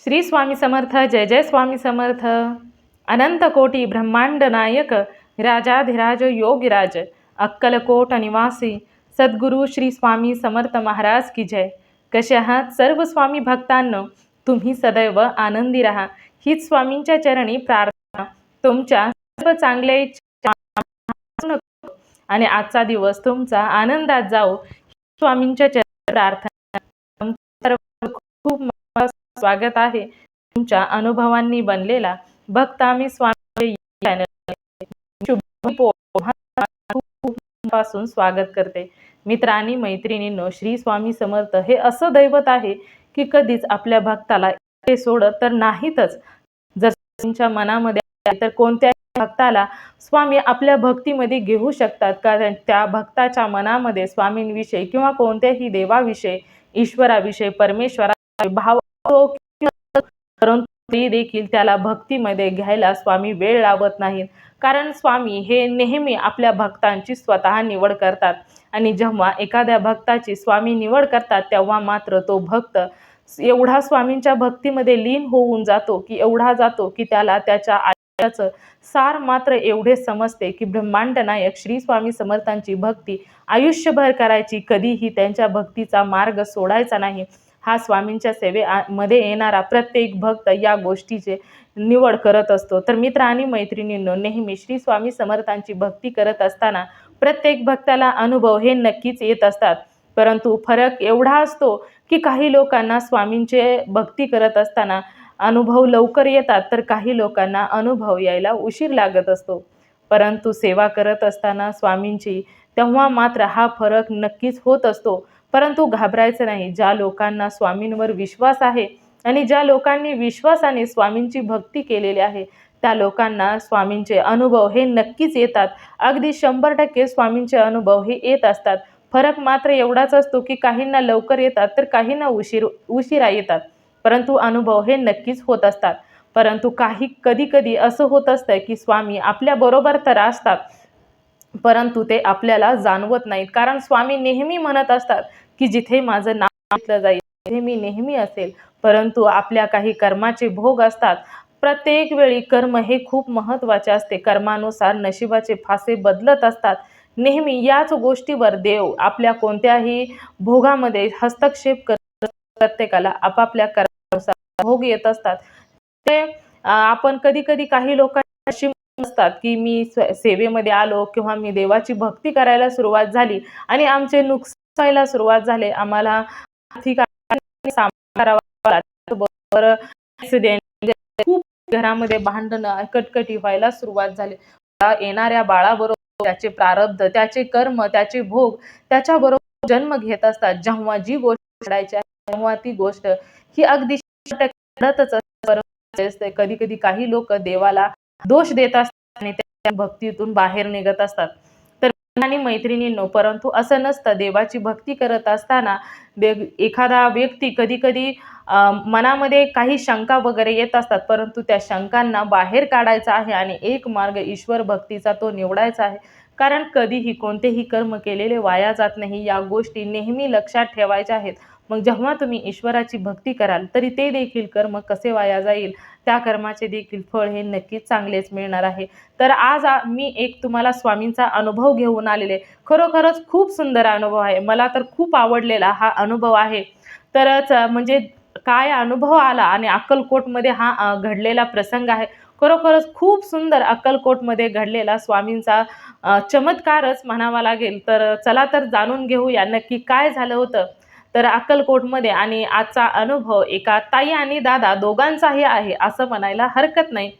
श्री स्वामी समर्थ जय जय स्वामी समर्थ. अनंत कोटी ब्रह्मांड नायक राजाधिराज योगिराज अक्कलकोट निवासी सद्गुरू श्री स्वामी समर्थ महाराज की जय. कसे आहात सर्व स्वामी भक्तांनो? तुम्ही सदैव आनंदी राहा. हीच स्वामींच्या चरणी प्रार्थना. तुमच्या सर्व चांगल्या इच्छा आणि आजचा दिवस तुमचा आनंदात जाओ स्वामींच्या चरणी प्रार्थना. खूप स्वागत आहे. तुमच्या अनुभवांनी बनलेला भक्त आम्ही स्वामी पासून स्वागत करते. मित्र आणि मैत्रिणींनो श्री स्वामी समर्थ हे असं दैवत आहे की कधीच आपल्या भक्ताला ते सोडत तर नाहीतच. जर त्यांच्या मनामध्ये तर कोणत्या भक्ताला स्वामी आपल्या भक्तीमध्ये घेऊ शकतात. कारण त्या भक्ताच्या मनामध्ये स्वामींविषयी किंवा कोणत्याही देवाविषयी ईश्वराविषयी परमेश्वरा भाव परंतु तरी देखील त्याला भक्तीमध्ये घ्यायला स्वामी वेळ लावत नाहीत कारण स्वामी हे नेहमी आपल्या भक्तांची स्वतः निवड करतात. आणि जेव्हा एखाद्या भक्ताची स्वामी निवड करतात तेव्हा मात्र तो भक्त एवढा स्वामींच्या भक्तीमध्ये लीन होऊन जातो की एवढा जातो की त्याला त्याच्या आयुष्याचं सार मात्र एवढे समजते की ब्रह्मांड नायक श्री स्वामी समर्थांची भक्ती आयुष्यभर करायची कधीही त्यांच्या भक्तीचा मार्ग सोडायचा नाही. हा स्वामींच्या सेवे आ- मध्ये येणारा प्रत्येक भक्त या गोष्टीचे निवड करत असतो. तर मित्र आणि मैत्रिणींनो नेहमी श्री स्वामी समर्थांची भक्ती करत असताना प्रत्येक भक्ताला अनुभव हे नक्कीच येत असतात. परंतु फरक एवढा असतो की काही लोकांना स्वामींचे भक्ती करत असताना अनुभव लवकर येतात तर काही लोकांना अनुभव यायला उशीर लागत असतो. परंतु सेवा करत असताना स्वामींची तेव्हा मात्र हा फरक नक्कीच होत असतो. परंतु घाबरायचं नाही. ज्या लोकांना स्वामींवर विश्वास आहे आणि ज्या लोकांनी विश्वासाने स्वामींची भक्ती केलेली आहे त्या लोकांना स्वामींचे अनुभव हे नक्कीच येतात. अगदी शंभर टक्के स्वामींचे अनुभव हे येत असतात. फरक मात्र एवढाच असतो की काहींना लवकर येतात तर काहींना उशीर उशिरा येतात. परंतु अनुभव हे नक्कीच होत असतात. परंतु काही कधी कधी असं होत असतं की स्वामी आपल्याबरोबर तर असतात परंतु ते आपल्याला जाणवत नाहीत. कारण स्वामी नेहमी म्हणत असतात की जिथे माझं नाव घेतलं जाईल तिथे मी नेहमी असेल. परंतु आपल्या काही कर्माचे भोग असतात. प्रत्येक वेळी कर्म हे खूप महत्त्वाचे असते. कर्मानुसार नशिबाचे फासे बदलत असतात. नेहमी याच गोष्टीवर देव आपल्या कोणत्याही भोगामध्ये हस्तक्षेप करत प्रत्येकाला आपापल्या कर्मानुसार भोग येत असतात. ते आपण कधी कधी काही लोकांना अशी असतात की मी सेवेमध्ये आलो किंवा मी देवाची भक्ती करायला सुरुवात झाली आणि आमचे नुकसान व्हायला सुरुवात झाले. आम्हाला आर्थिक बरोबर म्हणजे खूप घरामध्ये भांडणं कटकटी व्हायला सुरुवात झाली. येणाऱ्या बाळाबरोबर त्याचे प्रारब्ध त्याचे कर्म त्याचे भोग त्याच्याबरोबर जन्म घेत असतात. जेव्हा जी गोष्ट घडायची आहे तेव्हा ती गोष्ट ही अगदी घडतच असते. कधी कधी काही लोक देवाला दोष देत असतात आणि त्या भक्तीतून बाहेर निघत असतात. आणि मैत्रिणींनो परंतु असं नसतं. देवाची भक्ती करत असताना दे एखादा व्यक्ती कधी कधी मनामध्ये काही शंका वगैरे येत असतात परंतु त्या शंकांना बाहेर काढायचा आहे आणि एक मार्ग ईश्वर भक्तीचा तो निवडायचा आहे. कारण कधीही कोणतेही कर्म केलेले वाया जात नाही. या गोष्टी नेहमी लक्षात ठेवायच्या आहेत. मग जेव्हा तुम्ही ईश्वराची भक्ती कराल तरी ते देखील कर्म कसे वाया जाईल त्या कर्माचे देखील फळ हे नक्कीच चांगलेच मिळणार आहे. तर आज मी एक तुम्हाला स्वामींचा अनुभव घेऊन आलेले. खरोखरच खूप सुंदर अनुभव आहे. मला तर खूप आवडलेला हा अनुभव आहे. तरच म्हणजे काय अनुभव आला आणि अक्कलकोटमध्ये हा घडलेला प्रसंग आहे. खरोखरच खूप सुंदर अक्कलकोटमध्ये घडलेला स्वामींचा चमत्कारच म्हणावा लागेल. तर चला तर जाणून घेऊया नक्की काय झालं होतं. तर अक्कलकोटमध्ये आणि आजचा अनुभव एका ताई आणि दादा दोघांचाही आहे असं म्हणायला हरकत नाही.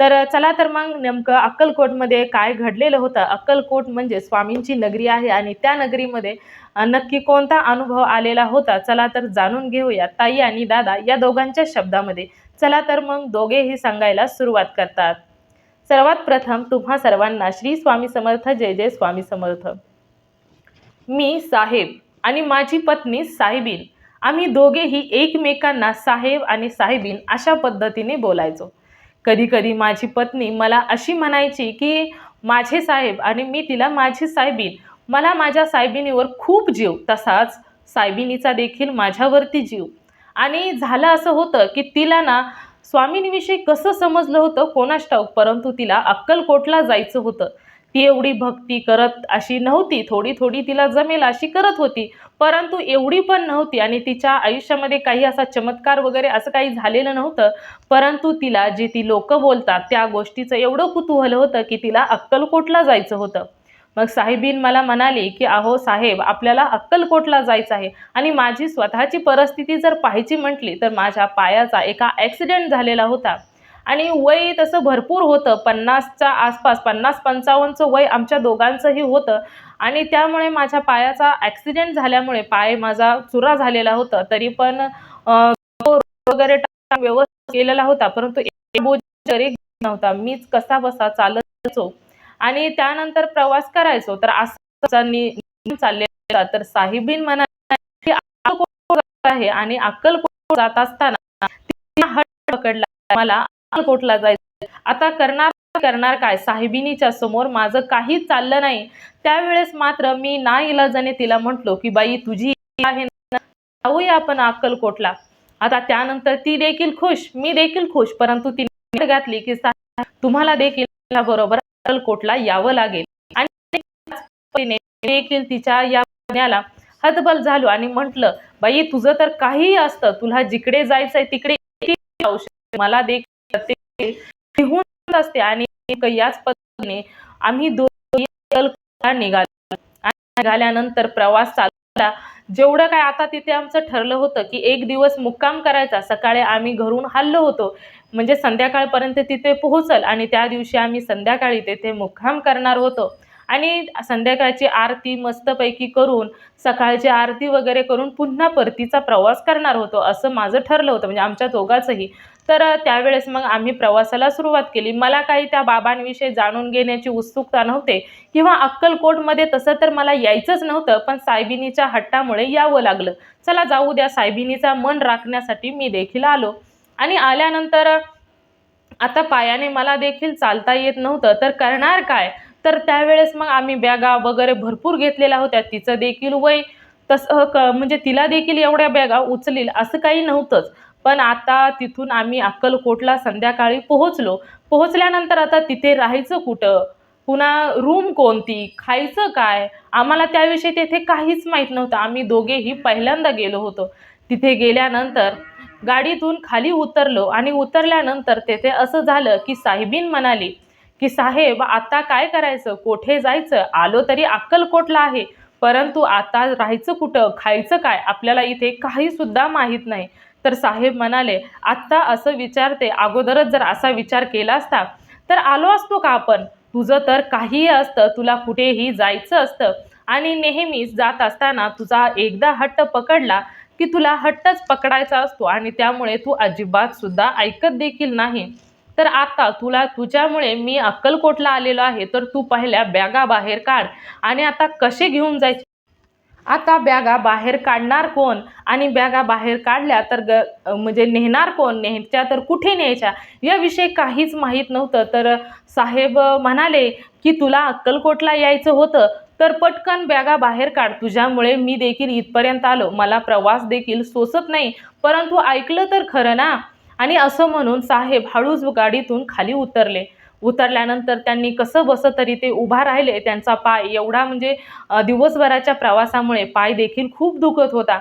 तर चला तर मग नेमकं अक्कलकोटमध्ये काय घडलेलं होतं? अक्कलकोट म्हणजे स्वामींची नगरी आहे आणि त्या नगरीमध्ये नक्की कोणता अनुभव आलेला होता? चला तर जाणून घेऊया ताई आणि दादा या दोघांच्या शब्दामध्ये. चला तर मग दोघेही सांगायला सुरुवात करतात. सर्वात प्रथम तुम्हा सर्वांना श्री स्वामी समर्थ जय जय स्वामी समर्थ. मी साहेब आणि माझी पत्नी साहेबीन. आम्ही दोघेही एकमेकांना साहेब आणि साहेबीन अशा पद्धतीने बोलायचो. कधीकधी माझी पत्नी मला अशी म्हणायची की माझे साहेब आणि मी तिला माझी साहेबीन. मला माझ्या साहेबिनीवर खूप जीव. तसाच साहेबिनीचा देखील माझ्यावरती जीव. आणि झालं असं होतं की तिला ना स्वामींविषयी कसं समजलं होतं कोणास ठाऊक परंतु तिला अक्कलकोटला जायचं होतं. ती एवढी भक्ती करत अशी नव्हती. थोडी थोडी तिला जमेल अशी करत होती. परंतु एवढी पण नव्हती आणि तिच्या आयुष्यामध्ये काही असा चमत्कार वगैरे असं काही झालेलं नव्हतं. परंतु तिला जे ती लोक बोलतात त्या गोष्टीचं एवढं कुतूहल होतं की तिला अक्कलकोटला जायचं होतं. मग साहेबीन मला म्हणाली की अहो साहेब आपल्याला अक्कलकोटला जायचं आहे आणि माझी स्वतःची परिस्थिती जर पाहायची म्हटली तर माझ्या पायाचा एका ॲक्सिडेंट झालेला होता. आणि वय तसं भरपूर होतं. पन्नासच्या आसपास पन्नास पंचावन्नचं वय आमच्या दोघांचंही होतं. आणि त्यामुळे माझ्या पायाचा ॲक्सिडेंट झाल्यामुळे पाय माझा चुरा झालेला होता. तरी पण वगैरे व्यवस्थित केलेला होता. परंतु नव्हता. मीच कसा बसा चालत आणि त्यानंतर प्रवास करायचो. तर असं चाललेला. तर साहिबीन म्हणाले आहे? आणि अक्कल जात असताना हट पकडला. मला अक्कलकोटला जायचं. आता करणार करणार काय? साहेबिनीच्या समोर माझं काहीच चाललं नाही. त्यावेळेस मात्र मी ना इलाजाने तिला म्हटलो की बाई तुझी आहे जाऊया आपण अक्कलकोटला आता त्यानंतर ती देखील खुश मी देखील खुश परंतु तिने घातली की तुम्हाला देखील बरोबर अक्कलकोटला यावं लागेल. आणि देखील तिच्या या पुण्याला हतबल झालो आणि म्हटलं बाई तुझं तर काहीही असतं. तुला जिकडे जायचंय तिकडे जाऊ मला देखील निघून असते आणि याच पद्धतीने आम्ही निघालो. निघाल्यानंतर प्रवास चालला जेवढं काय आता तिथे आमचं ठरलं होतं की एक दिवस मुक्काम करायचा. सकाळी आम्ही घरून हल्लो होतो. म्हणजे संध्याकाळपर्यंत तिथे पोहोचल आणि त्या दिवशी आम्ही संध्याकाळी तेथे मुक्काम करणार होतो. आणि संध्याकाळची आरती मस्तपैकी करून सकाळची आरती वगैरे करून पुन्हा परतीचा प्रवास करणार होतो असं माझं ठरलं होतं म्हणजे आमच्या दोघांचंही. तर त्यावेळेस मग आम्ही प्रवासाला सुरुवात केली. मला काही त्या बाबांविषयी जाणून घेण्याची उत्सुकता नव्हते किंवा अक्कलकोटमध्ये तसं तर मला यायचंच नव्हतं पण सायबिनीच्या हट्टामुळे यावं लागलं. चला जाऊ द्या सायबिनीचा मन राखण्यासाठी मी देखील आलो. आणि आल्यानंतर आता पायाने मला देखील चालता येत नव्हतं. तर करणार काय? तर त्यावेळेस मग आम्ही बॅगा वगैरे भरपूर घेतलेल्या होत्या. तिचं देखील वय तसं क म्हणजे तिला देखील एवढ्या बॅगा उचलील असं काही नव्हतंच. पण आता तिथून आम्ही अक्कलकोटला संध्याकाळी पोहोचलो. पोहोचल्यानंतर आता तिथे राहायचं कुठं? पुन्हा रूम कोणती? खायचं काय? आम्हाला त्याविषयी तेथे काहीच माहीत नव्हतं. आम्ही दोघेही पहिल्यांदा गेलो होतो. तिथे गेल्यानंतर गाडीतून खाली उतरलो आणि उतरल्यानंतर तेथे असं झालं की साहेबीन म्हणाली की साहेब आता काय करायचं? कोठे जायचं? आलो तरी अक्कलकोटला आहे. परंतु आता राहायचं कुठं? खायचं काय? आपल्याला इथे काही सुद्धा माहीत नाही. तर साहेब म्हणाले आत्ता असं विचारते. अगोदरच जर असा विचार केला असता तर आलो असतो का आपण? तुझं तर काहीही असतं. तुला कुठेही जायचं असतं. आणि नेहमीच जात असताना तुझा एकदा हट्ट पकडला की तुला हट्टच पकडायचा असतो. आणि त्यामुळे तू अजिबात सुद्धा ऐकत देखील नाही. तर आता तुला तुझ्यामुळे मी अक्कलकोटला आलेलो आहे तर तू पहिल्या बॅगा बाहेर काढ. आणि आता कसे घेऊन जायचे? आता बॅगा बाहेर काढणार कोण? आणि बॅगा बाहेर काढल्या तर ग म्हणजे नेणार कोण? न्यायच्या तर कुठे न्यायच्या? याविषयी काहीच माहीत नव्हतं. तर साहेब म्हणाले की तुला अक्कलकोटला यायचं होतं तर पटकन बॅगा बाहेर काढ. तुझ्यामुळे मी देखील इथपर्यंत आलो. मला प्रवास देखील सोसत नाही. परंतु ऐकलं तर खरं ना? आणि असं म्हणून साहेब हळूच गाडीतून खाली उतरले. उतरल्यानंतर त्यांनी कसं बसं तरी ते उभा राहिले. त्यांचा पाय एवढा म्हणजे दिवसभराच्या प्रवासामुळे पाय देखील खूप दुखत होता.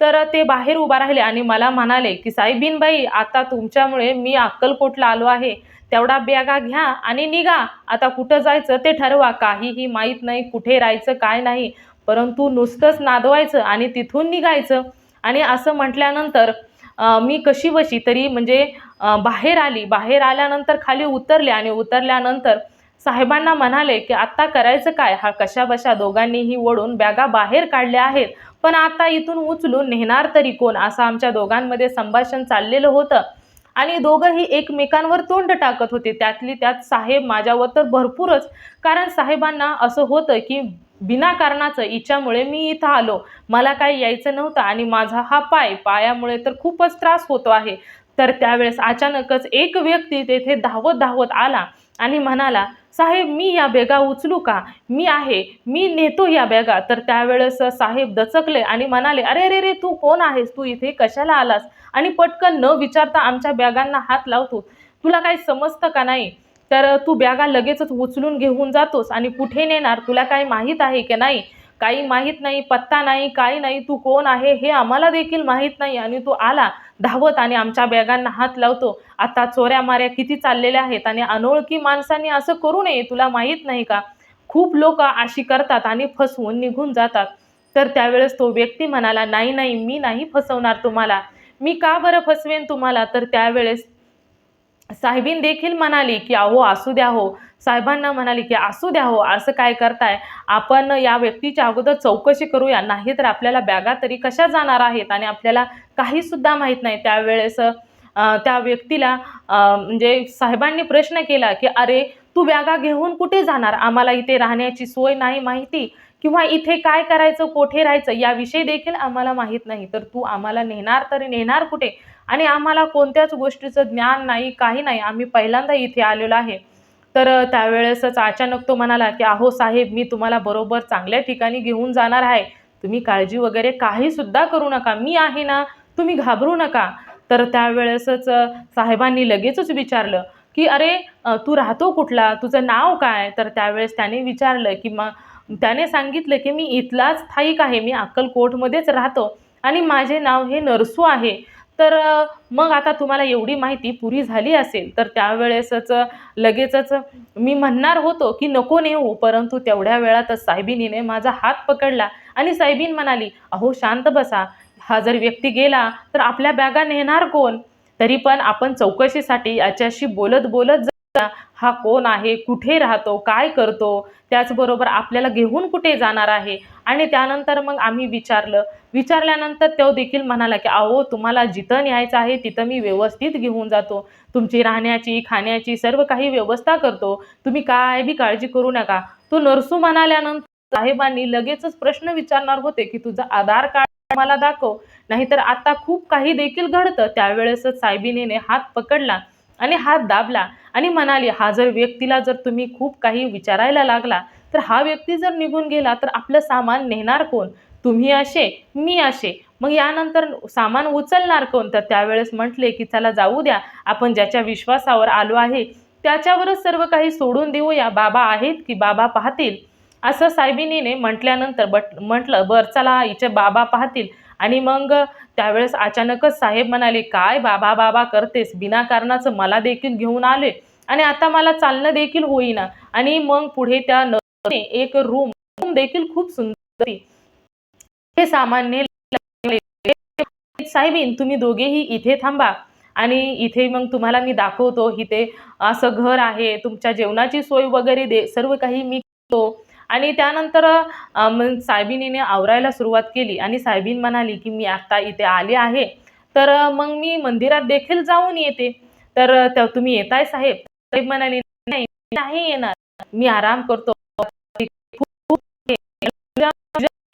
तर ते बाहेर उभा राहिले आणि मला म्हणाले की साहेबीनबाई आता तुमच्यामुळे मी अक्कलकोटला आलो आहे. तेवढा बॅगा घ्या आणि निघा. आता कुठं जायचं ते ठरवा. काहीही माहीत नाही कुठे राहायचं काय नाही. परंतु नुसतंच नादवायचं आणि तिथून निघायचं. आणि असं म्हटल्यानंतर मी कशी बशी तरी म्हणजे बाहेर आली. बाहेर आल्यानंतर खाली उतरले आणि उतरल्यानंतर साहेबांना म्हणाले की आत्ता करायचं काय? हा कशा बशा? दोघांनीही ओढून बॅगा बाहेर काढल्या आहेत. पण आता इथून उचलून नेणार तरी कोण? असं आमच्या दोघांमध्ये संभाषण चाललेलं होतं. आणि दोघंही एकमेकांवर तोंड टाकत होते. त्यातली त्यात साहेब माझ्यावर तर भरपूरच. कारण साहेबांना असं होतं की विनाकारणाचं इच्छामुळे मी इथं आलो. मला काही यायचं नव्हतं आणि माझा हा पाय पायामुळे तर खूपच त्रास होतो आहे. तर त्यावेळेस अचानकच एक व्यक्ती तेथे धावत धावत आला आणि म्हणाला साहेब मी या बॅगा उचलू का? मी आहे मी नेतो या बॅगा. तर त्यावेळेस साहेब दचकले आणि म्हणाले अरे रे रे तू कोण आहेस? तू इथे कशाला आलास? आणि पटकन न विचारता आमच्या बॅगांना हात लावतो. तुला काही समजतं का नाही? तर तू बॅगा लगेचच उचलून घेऊन जातोस आणि कुठे नेणार? तुला काही माहीत आहे की नाही? काही माहीत नाही पत्ता नाही काही नाही तू कोण आहे हे आम्हाला देखील माहीत नाही आणि तू आला धावत आणि आमच्या बॅगांना हात लावतो. आता चोऱ्या माऱ्या किती चाललेल्या आहेत आणि अनोळखी माणसांनी असं करू नये तुला माहीत नाही का? खूप लोक अशी करतात आणि फसवून निघून जातात. तर त्यावेळेस तो व्यक्ती म्हणाला नाही नाही मी नाही फसवणार तुम्हाला. मी का बरं फसवेन तुम्हाला? तर त्यावेळेस साहेबीन देखील म्हणाली की अहो असू द्या हो. साहेबांना म्हणाली की असू द्या हो असं काय करताय? आपण या व्यक्तीच्या अगोदर चौकशी करूया. नाही तर आपल्याला बॅगा तरी कशा जाणार आहेत आणि आपल्याला काहीसुद्धा माहीत नाही. त्यावेळेस त्या व्यक्तीला म्हणजे साहेबांनी प्रश्न केला की अरे तू बॅगा घेऊन कुठे जाणार? आम्हाला इथे राहण्याची सोय नाही माहिती किंवा इथे काय करायचं कोठे राहायचं? याविषयी देखील आम्हाला माहीत नाही. तर तू आम्हाला नेणार तरी नेणार कुठे? आणि आम्हाला कोणत्याच गोष्टीचं ज्ञान नाही काही नाही. आम्ही पहिल्यांदा इथे आलेलो आहे. तर त्यावेळेसच अचानक तो म्हणाला की अहो साहेब मी तुम्हाला बरोबर चांगल्या ठिकाणी घेऊन जाणार आहे. तुम्ही काळजी वगैरे काहीसुद्धा करू नका. मी आहे ना तुम्ही घाबरू नका. तर त्यावेळेसच साहेबांनी लगेचच विचारलं की अरे तू राहतो कुठला? तुझं नाव काय? तर त्यावेळेस त्याने विचारलं की मग त्याने सांगितलं की मी इथलाच स्थायिक आहे. मी अक्कलकोटमध्येच राहतो आणि माझे नाव हे नरसू आहे. तर मग आता तुम्हाला एवढी माहिती पुरी झाली असेल तर त्यावेळेसच लगेचच मी म्हणणार होतो की नको नेऊ परंतु तेवढ्या वेळातच साहेबिनीने माझा हात पकडला आणि साहेबीन म्हणाली अहो शांत बसा. हा जर व्यक्ती गेला तर आपल्या बॅगा नेणार कोण? तरी पण आपण चौकशीसाठी याच्याशी बोलत बोलत जा. हा कोण आहे? कुठे राहतो? काय करतो? त्याचबरोबर आपल्याला घेऊन कुठे जाणार आहे? आणि त्यानंतर मग आम्ही विचारलं विचारल्यानंतर तो देखील म्हणाला की अहो तुम्हाला जिथं न्यायचं आहे तिथं मी व्यवस्थित घेऊन जातो. तुमची राहण्याची खाण्याची सर्व काही व्यवस्था करतो. तुम्ही काय बी काळजी करू नका. तो नरसू म्हणाल्यानंतर साहेबांनी लगेचच प्रश्न विचारणार होते की तुझं आधार कार्ड मला दाखव. नाहीतर आता खूप काही देखील घडतं. त्यावेळेसच साहेबिनीने हात पकडला आणि हात दाबला आणि म्हणाली हा जर व्यक्तीला जर तुम्ही खूप काही विचारायला लागला तर हा व्यक्ती जर निघून गेला तर आपलं सामान नेणार कोण? तुम्ही असे मी असे. मग यानंतर सामान उचलणार कोण? तर त्यावेळेस म्हटले की चला जाऊ द्या. आपण ज्याच्या विश्वासावर आलो आहे त्याच्यावरच सर्व काही सोडून देऊया बाबा आहेत की बाबा पाहतील. असं साहेबिनीने म्हटल्यानंतर बट म्हटलं बरं चला हिचे बाबा पाहतील. आणि मग त्यावेळेस अचानकच साहेब म्हणाले काय बाबा बाबा करतेस? बिनाकारणाचं मला देखील घेऊन आले. आणि आता मला चालणं देखील होईना. आणि मग पुढे त्या न एक रूम रूम देखील खूप सुंदर होती. हे सामान्य साहेबीन तुम्ही दोघेही इथे थांबा. आणि इथे मग तुम्हाला मी दाखवतो इथे असं घर आहे तुमच्या जेवणाची सोय वगैरे दे सर्व काही मी करतो. आणि त्यानंतर साहेबिनीने आवरायला सुरुवात केली. आणि साहेबीन म्हणाली की मी आत्ता इथे आले आहे. तर मग मी मंदिरात देखील जाऊन येते. तर त्या तुम्ही येताय साहेब? साहेब म्हणाली नाही नाही येणार. मी आराम करतो.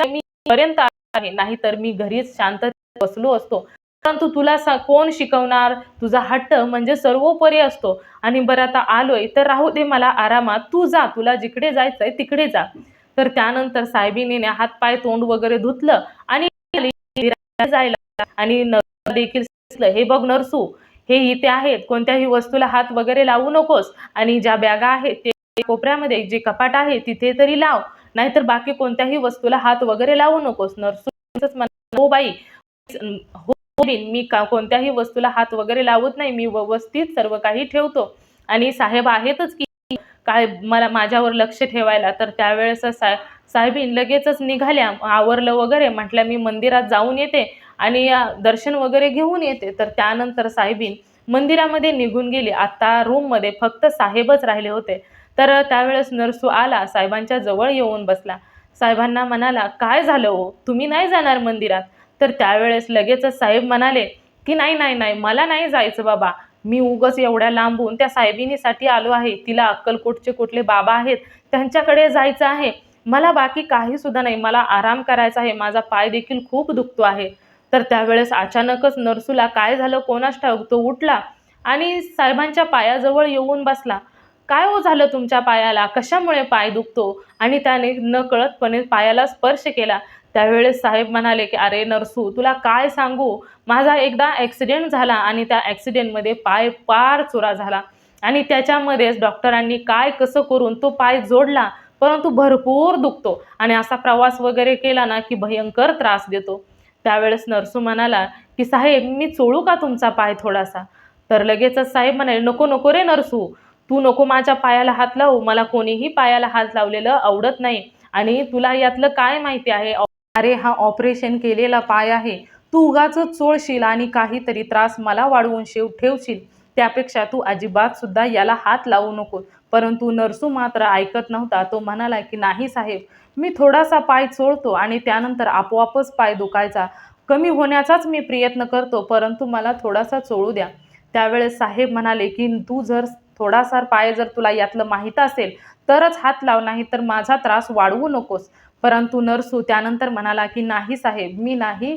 मी पर्यंत आहे. नाहीतर मी घरीच शांत बसलो असतो. परंतु तुला कोण शिकवणार? तुझा हट्ट म्हणजे सर्वोपरी असतो. आणि बरं आता आलोय तर राहू दे मला आरामात. तू जा तुला जिकडे जायचंय तिकडे जा. तर त्यानंतर साहेबीने हात पाय तोंड वगैरे धुतलं आणि जायला आणि देखील हे बघ नरसू हे इथे आहेत. कोणत्याही वस्तूला हात वगैरे लावू नकोस. आणि ज्या बॅगा आहेत ते कोपऱ्यामध्ये जे कपाट आहे तिथे तरी लाव. नाहीतर बाकी कोणत्याही वस्तूला हात वगैरे लावू नकोस. नर्सूच हो बाई हो मी का कोणत्याही वस्तूला हात वगैरे लावत नाही मी व्यवस्थित सर्व काही ठेवतो. आणि साहेब आहेतच की काय मला माझ्यावर लक्ष ठेवायला तर त्यावेळेस सा साहेबीन लगेचच निघाल्या आवरलं वगैरे म्हटल्या मी मंदिरात जाऊन येते आणि दर्शन वगैरे घेऊन येते. तर त्यानंतर साहेबीन मंदिरामध्ये निघून गेली. आता रूममध्ये फक्त साहेबच राहिले होते. तर त्यावेळेस नरसू आला साहेबांच्या जवळ येऊन बसला. साहेबांना म्हणाला काय झालं हो? तुम्ही नाही जाणार मंदिरात? तर त्यावेळेस लगेचच साहेब म्हणाले की नाही नाही नाही मला नाही जायचं बाबा. मी उगच एवढ्या लांबून त्या साहेबिनीसाठी आलो आहे. तिला अक्कलकोटचे कुठले बाबा आहेत त्यांच्याकडे जायचं आहे. मला बाकी काही सुद्धा नाही. मला आराम करायचा आहे. माझा पाय देखील खूप दुखतो आहे. तर त्यावेळेस अचानकच नरसूला काय झालं कोणास ठाऊक? तो उठला आणि साहेबांच्या पायाजवळ येऊन बसला. काय हो झालं तुमच्या पायाला? कशामुळे पाय दुखतो? आणि त्याने नकळतपणे पायाला स्पर्श केला. त्यावेळेस साहेब म्हणाले की अरे नरसू तुला काय सांगू? माझा एकदा ॲक्सिडेंट झाला आणि त्या ॲक्सिडेंटमध्ये पाय पार चुरा झाला. आणि त्याच्यामध्येच डॉक्टरांनी काय कसं करून तो पाय जोडला? परंतु भरपूर दुखतो. आणि असा प्रवास वगैरे केला ना की भयंकर त्रास देतो. त्यावेळेस नरसू म्हणाला की साहेब मी चोळू का तुमचा पाय थोडासा? तर लगेचच साहेब म्हणाले नको नको रे नरसू. तू नको माझ्या पायाला हात लावू मला कोणीही पायाला हात लावलेलं आवडत नाही. आणि तुला यातलं काय माहिती आहे? अरे हा ऑपरेशन केलेला पाय आहे. तू उगाच चोळशील आणि काहीतरी त्रास मला वाढवून शेव ठेवशील. त्यापेक्षा तू अजिबात सुद्धा याला हात लावू नको. परंतु नरसू मात्र ऐकत नव्हता. तो म्हणाला की नाही साहेब मी थोडासा पाय चोळतो आणि त्यानंतर आपोआपच पाय दुखायचा. कमी होण्याचाच मी प्रयत्न करतो परंतु मला थोडासा चोळू द्या. त्यावेळेस साहेब म्हणाले की तू जर थोडासा पाय जर तुला यातलं माहीत असेल तरच हात लाव नाही तर माझा त्रास वाढवू नकोस. परंतु नरसू त्यानंतर म्हणाला की नाही साहेब मी नाही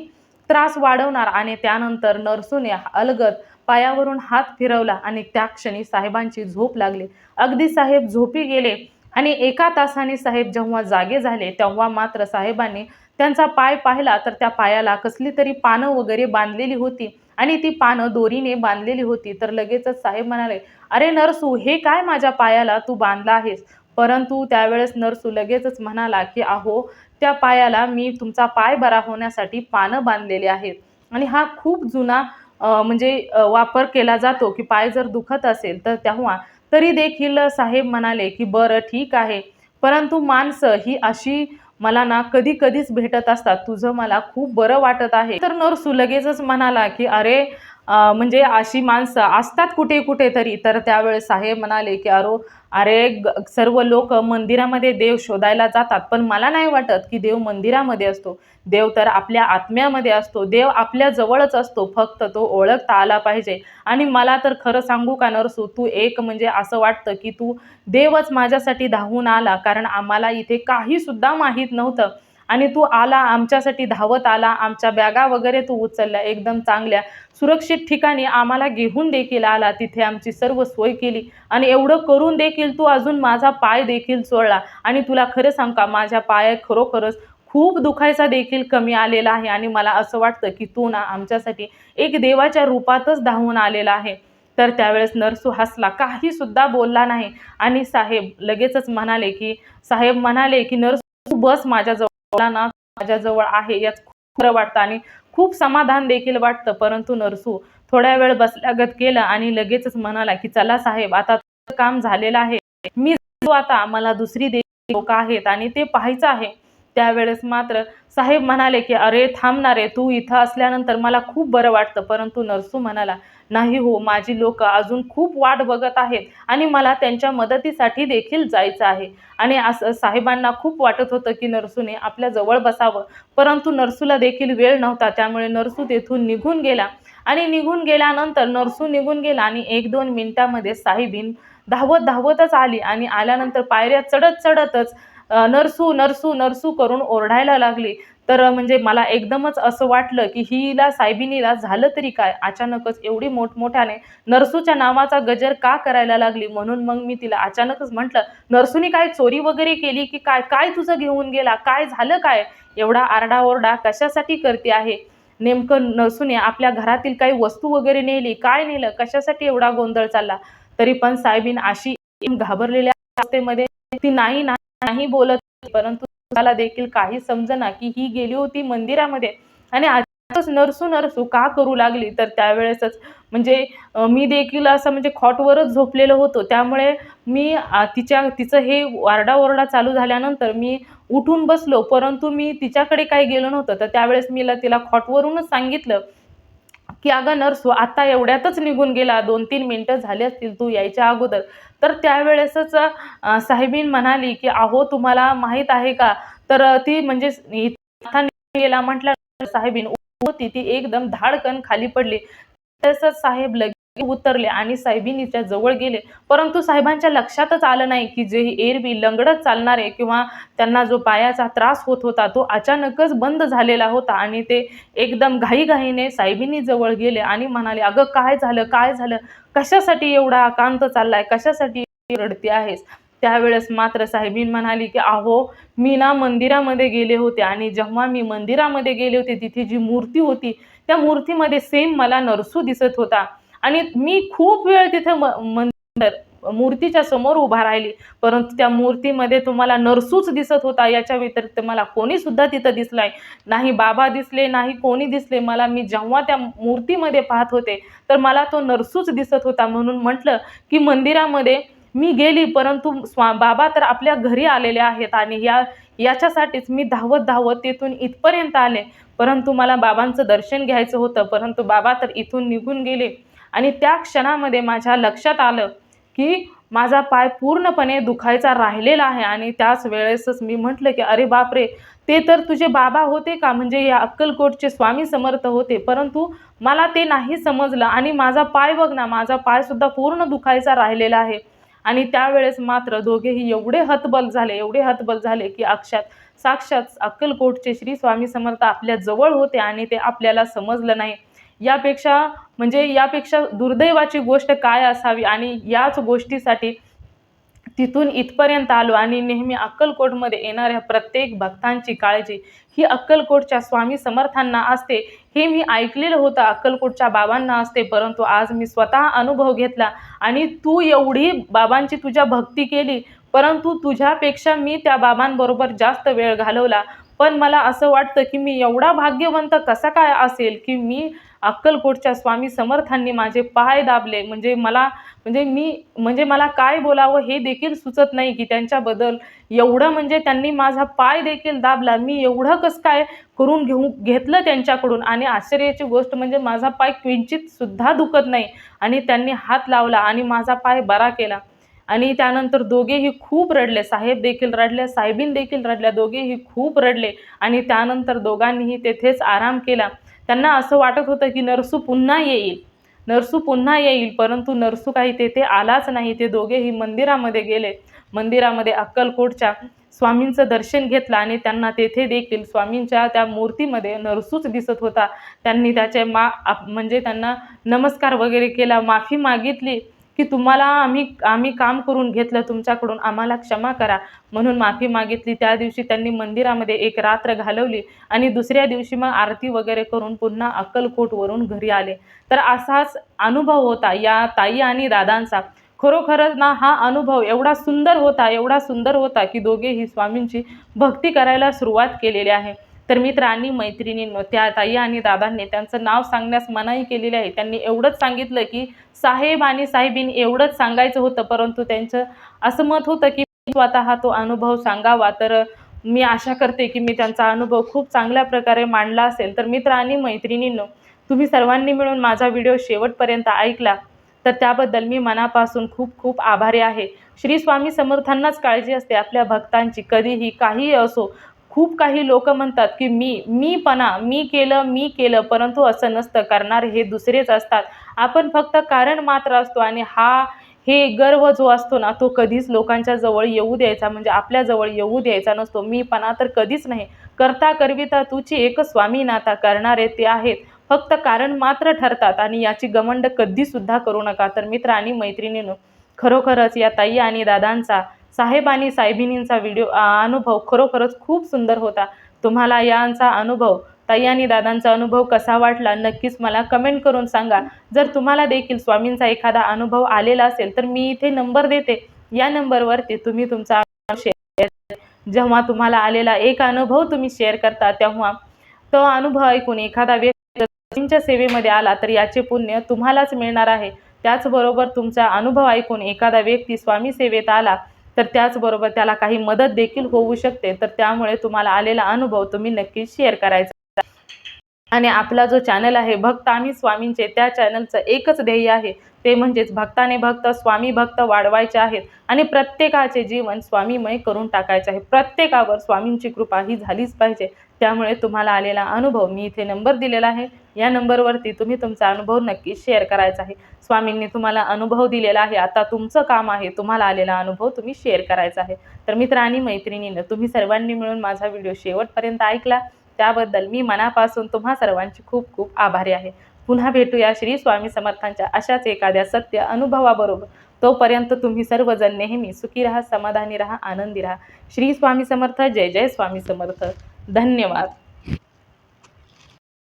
त्रास वाढवणार. आणि त्यानंतर नरसूने अलगद पायावरून हात फिरवला आणि त्या क्षणी साहेबांची झोप लागली. अगदी साहेब झोपी गेले आणि एका तासाने साहेब जेव्हा जागे झाले तेव्हा मात्र साहेबांनी त्यांचा पाय पाहिला तर त्या पायाला कसली तरी पानं वगैरे बांधलेली होती आणि ती पानं दोरीने बांधलेली होती. तर लगेचच साहेब म्हणाले अरे नरसू हे काय माझ्या पायाला तू बांधला आहेस? परंतु त्यावेळेस नरसू लगेचच म्हणाला की अहो त्या पायाला मी तुमचा पाय बरा होण्यासाठी पानं बांधलेले आहेत. आणि हा खूप जुना म्हणजे वापर केला जातो की पाय जर दुखत असेल तर तेव्हा. तरी देखील साहेब म्हणाले की बरं ठीक आहे. परंतु माणसं ही अशी मला ना कधी कधीच भेटत असतात. तुझं मला खूप बरं वाटत आहे. तर नरसू लगेचच म्हणाला की अरे म्हणजे अशी माणसं असतात कुठे कुठे तरी. तर त्यावेळेस साहेब म्हणाले की अरो अरे ग- सर्व लोक मंदिरामध्ये देव शोधायला जातात. पण मला नाही वाटत की देव मंदिरामध्ये असतो. देव तर आपल्या आत्म्यामध्ये असतो. देव आपल्या जवळच असतो. फक्त तो ओळखता आला पाहिजे. आणि मला तर खरं सांगू का नरसू तू एक म्हणजे असं वाटतं की तू देवच माझ्यासाठी धावून आला. कारण आम्हाला इथे काही सुद्धा माहीत नव्हतं. आणि तू आला आमच्यासाठी धावत आला आमच्या बॅगा वगैरे तू उचलल्या एकदम चांगल्या. सुरक्षित ठिकाणी आम्हाला घेऊन देखील आला तिथे आमची सर्व सोय केली. आणि एवढं करून देखील तू अजून माझा पाय देखील चोळला. आणि तुला खरं सांग का माझ्या पाया खरोखरच खूप दुखायचा देखील कमी आलेला आहे. आणि मला असं वाटतं की तू ना आमच्यासाठी एक देवाच्या रूपातच धावून आलेला आहे. तर त्यावेळेस नरसू हसला काही सुद्धा बोलला नाही. आणि साहेब लगेचच म्हणाले की साहेब म्हणाले की नरसू बस माझ्याजवळ. मला ना माझ्याजवळ आहे यात खूप बरं वाटतं आणि खूप समाधान देखील वाटतं. परंतु नरसू थोड्या वेळ बसल्यागत केलं आणि लगेचच म्हणाला की चला साहेब आता तुझं काम झालेलं आहे. मी आता. मला दुसरी देवी लोक आहेत आणि ते पाहायचं आहे. त्यावेळेस मात्र साहेब म्हणाले की अरे थांबणारे तू इथं असल्यानंतर मला खूप बरं वाटतं. परंतु नरसू म्हणाला नाही हो माझी लोक अजून खूप वाट बघत आहेत आणि मला त्यांच्या मदतीसाठी देखील जायचं आहे. आणि असं साहेबांना खूप वाटत होतं की नरसूने आपल्या जवळ बसावं. परंतु नरसूला देखील वेळ नव्हता त्यामुळे नरसू तेथून निघून गेला. आणि निघून गेल्यानंतर नरसू निघून गेला आणि एक दोन मिनिटामध्ये साहेबीन धावत धावतच आली आणि आल्यानंतर पायऱ्या चढत चढतच नरसू नरसू नरसू करून ओरडायला लागली. तर म्हणजे मला एकदमच असं वाटलं की हिला साहेबिनीला झालं तरी काय? अचानकच एवढी मोठमोठ्याने नरसूच्या नावाचा गजर का करायला लागली? म्हणून मग मी तिला अचानकच म्हटलं नरसूनी काय चोरी वगैरे केली की काय? काय तुझं घेऊन गेला? काय झालं काय? एवढा आरडाओरडा कशासाठी करते आहे? नेमकं नरसूने आपल्या घरातील काही वस्तू वगैरे नेली? काय नेलं? कशासाठी एवढा गोंधळ चालला? तरी पण साहेबीन अशी घाबरलेल्या अवस्थेमध्ये ती नाही ना नाही बोलत परंतु तुम्हाला देखील काही समजना की ही गेली होती मंदिरामध्ये. आणि आजच नरसू नरसू का करू लागली? तर त्यावेळेसच म्हणजे मी देखील असं म्हणजे खॉटवरच झोपलेलो होतो. त्यामुळे मी तिच्या तिचं हे वारडाओरडा चालू झाल्यानंतर मी उठून बसलो. परंतु मी तिच्याकडे काही गेलो नव्हतं. तर त्यावेळेस मी तिला खॉटवरूनच सांगितलं की अगं नर्सू आता एवढ्यातच निघून गेला दोन तीन मिनटं झाली असतील तू यायच्या अगोदर. तर त्यावेळेसच साहेबीन म्हणाली की अहो तुम्हाला माहीत आहे का? तर ती म्हणजे गेला म्हटल्या साहेबीन होती ती एकदम धाडकन खाली पडली. तसंच साहेब लगेच उतरले आणि साहेबिनीच्या जवळ गेले. परंतु साहेबांच्या लक्षातच आलं नाही की जे एरवी लंगडत चालणारे किंवा त्यांना जो पायाचा त्रास होत होता तो अचानकच बंद झालेला होता आणि ते एकदम घाईघाईने साहेबिनी जवळ गेले आणि म्हणाले अगं काय झालं? काय झालं? कशासाठी एवढा आकांत चाललाय? कशासाठी रडती आहेस? त्यावेळेस मात्र साहेबीन म्हणाली की अहो मी ना मंदिरामध्ये गेले होते आणि जेव्हा मी मंदिरामध्ये गेले होते तिथे जी मूर्ती होती त्या मूर्तीमध्ये सेम मला नरसू दिसत होता. आणि मी खूप वेळ तिथे म मंदिर मूर्तीच्या समोर उभा राहिली. परंतु त्या मूर्तीमध्ये तुम्हाला नरसूच दिसत होता याच्या व्यतिरिक्त मला कोणी सुद्धा तिथं दिसलाय नाही. बाबा दिसले नाही कोणी दिसले. मला मी जेव्हा त्या मूर्तीमध्ये पाहत होते तर मला तो नरसूच दिसत होता. म्हणून म्हटलं की मंदिरामध्ये मी गेली परंतु स्वा बाबा तर आपल्या घरी आलेले आहेत आणि या याच्यासाठीच मी धावत धावत तिथून इथपर्यंत आले. परंतु मला बाबांचं दर्शन घ्यायचं होतं. परंतु बाबा तर इथून निघून गेले. आणि त्या क्षणामध्ये माझ्या लक्षात आलं की माझा पाय पूर्णपणे दुखायचा राहिलेला आहे. आणि त्याच वेळेसच मी म्हटलं की अरे बापरे ते तर तुझे बाबा होते का? म्हणजे या अक्कलकोटचे स्वामी समर्थ होते. परंतु मला ते नाही समजलं आणि माझा पाय बघ ना माझा पायसुद्धा पूर्ण दुखायचा राहिलेला आहे. आणि त्यावेळेस मात्र दोघेही एवढे हतबल झाले एवढे हतबल झाले की अक्षात साक्षात अक्कलकोटचे श्री स्वामी समर्थ आपल्या जवळ होते आणि ते आपल्याला समजलं नाही. यापेक्षा म्हणजे यापेक्षा दुर्दैवाची गोष्ट काय असावी आणि याच गोष्टीसाठी तिथून इथपर्यंत आलो आणि नेहमी अक्कलकोटमध्ये येणाऱ्या प्रत्येक भक्तांची काळजी ही अक्कलकोटच्या स्वामी समर्थांना असते. हे मी ऐकलेलं होतं अक्कलकोटच्या बाबांना असते परंतु आज मी स्वतः अनुभव घेतला आणि तू एवढी बाबांची तुझ्या भक्ती केली परंतु तुझ्यापेक्षा मी त्या बाबांबरोबर जास्त वेळ घालवला. पण मला असं वाटतं की मी एवढा भाग्यवंत कसा काय असेल की मी अक्कलकोटच्या स्वामी समर्थांनी माझे पाय दाबले. म्हणजे मला म्हणजे मी म्हणजे मला काय बोलावं हे देखील सुचत नाही की त्यांच्याबद्दल एवढं म्हणजे त्यांनी माझा पाय देखील दाबला. मी एवढं कसं काय करून घेऊ घेतलं त्यांच्याकडून? आणि आश्चर्याची गोष्ट म्हणजे माझा पाय किंचित सुद्धा दुखत नाही. आणि त्यांनी हात लावला आणि माझा पाय बरा केला. आणि त्यानंतर दोघेही खूप रडले. साहेब देखील रडले साहेबीन देखील रडल्या दोघेही खूप रडले. आणि त्यानंतर दोघांनीही तेथेच आराम केला. त्यांना असं वाटत होतं की नरसू पुन्हा येईल. नरसू पुन्हा येईल परंतु नरसू काही तेथे आलाच नाही. ते दोघेही मंदिरामध्ये गेले. मंदिरामध्ये अक्कलकोटच्या स्वामींचं दर्शन घेतलं आणि त्यांना तेथे देखील स्वामींच्या त्या मूर्तीमध्ये नरसूच दिसत होता. त्यांनी त्याचे मा आप- म्हणजे त्यांना नमस्कार वगैरे केला माफी मागितली. की तुम्हाला आम्ही आम्ही काम करून घेतलं तुमच्याकडून आम्हाला क्षमा करा. म्हणून माफी मागितली. त्या दिवशी त्यांनी मंदिरामध्ये एक रात्र घालवली आणि दुसऱ्या दिवशी मग आरती वगैरे करून पुन्हा अक्कलकोटवरून घरी आले. तर असाच अनुभव होता या ताई आणि दादांचा. खरोखरच ना हा अनुभव एवढा सुंदर होता एवढा सुंदर होता की दोघेही स्वामींची भक्ती करायला सुरुवात केलेली आहे. तर मित्र आणि मैत्रिणींनो त्या ताई आणि दादांनी त्यांचं नाव सांगण्यास मनाई केलेली आहे. त्यांनी एवढंच सांगितलं की साहेब आणि साहेबीन एवढंच सांगायचं होतं परंतु त्यांचं असं मत होतं की स्वतः तो अनुभव सांगावा. तर मी आशा करते की मी त्यांचा अनुभव खूप चांगल्या प्रकारे मांडला असेल. तर मित्र आणि मैत्रिणींनो तुम्ही सर्वांनी मिळून माझा व्हिडिओ शेवटपर्यंत ऐकला. तर त्याबद्दल मी मनापासून खूप खूप आभारी आहे. श्री स्वामी समर्थांनाच काळजी असते आपल्या भक्तांची. कधीही काहीही असो खूप काही लोक म्हणतात की मी मीपणा मी केलं मी केलं परंतु असं नसतं. करणारे हे दुसरेच असतात. आपण फक्त कारण मात्र असतो आणि हा हे गर्व जो असतो ना तो कधीच लोकांच्या जवळ येऊ द्यायचा म्हणजे आपल्याजवळ येऊ द्यायचा नसतो. मीपणा तर कधीच नाही. करता करविता तुझी एक स्वामी नाता करणारे ते आहेत. फक्त कारण मात्र ठरतात आणि याची गमंड कधीसुद्धा करू नका. तर मित्र आणि मैत्रिणीनं खरोखरच या ताई आणि दादांचा साहेब आणि साहेबिनींचा व्हिडिओ अनुभव खरोखरच खूप सुंदर होता. तुम्हाला यांचा अनुभव ताई आणि दादांचा अनुभव कसा वाटला नक्कीच मला कमेंट करून सांगा. जर तुम्हाला देखील स्वामींचा एखादा अनुभव आलेला असेल तर मी इथे नंबर देते. या नंबरवरती तुम्ही तुमचा शेअर जेव्हा तुम्हाला आलेला एक अनुभव तुम्ही शेअर करता तेव्हा तो अनुभव ऐकून एखादा व्यक्ती जर सेवेमध्ये आला तर याचे पुण्य तुम्हालाच मिळणार आहे. त्याचबरोबर तुमचा अनुभव ऐकून एखादा व्यक्ती स्वामी सेवेत आला तर त्याचबरोबर त्याला काही मदत देखील होऊ शकते. तर त्यामुळे तुम्हाला आलेला अनुभव तुम्ही नक्कीच शेअर करायचा आणि आपला जो चॅनल आहे भक्त आम्ही स्वामींचे त्या चॅनलचं एकच ध्येय आहे. ते म्हणजेच भक्ताने भक्त स्वामी भक्त वाढवायचे आहेत. आणि प्रत्येकाचे जीवन स्वामीमय करून टाकायचे आहे. प्रत्येकावर स्वामींची कृपा ही झालीच पाहिजे. त्यामुळे तुम्हाला आलेला अनुभव मी इथे नंबर दिलेला आहे. या नंबरवरती तुम्ही तुमचा अनुभव नक्की शेअर करायचा आहे. स्वामींनी तुम्हाला अनुभव दिलेला आहे. आता तुमचं काम आहे. तुम्हाला आलेला अनुभव तुम्ही शेअर करायचा आहे. तर मित्र आणि मैत्रिणीनं तुम्ही सर्वांनी मिळून माझा व्हिडिओ शेवटपर्यंत ऐकला. त्याबद्दल मी मनापासून तुम्हा सर्वांची खूप खूप आभारी आहे. पुन्हा भेटूया श्री स्वामी समर्थांच्या अशाच एखाद्या सत्य अनुभवाबरोबर. तोपर्यंत तुम्ही सर्वजण नेहमी सुखी राहा समाधानी राहा आनंदी राहा. श्री स्वामी समर्थ जय जय स्वामी समर्थ. धन्यवाद.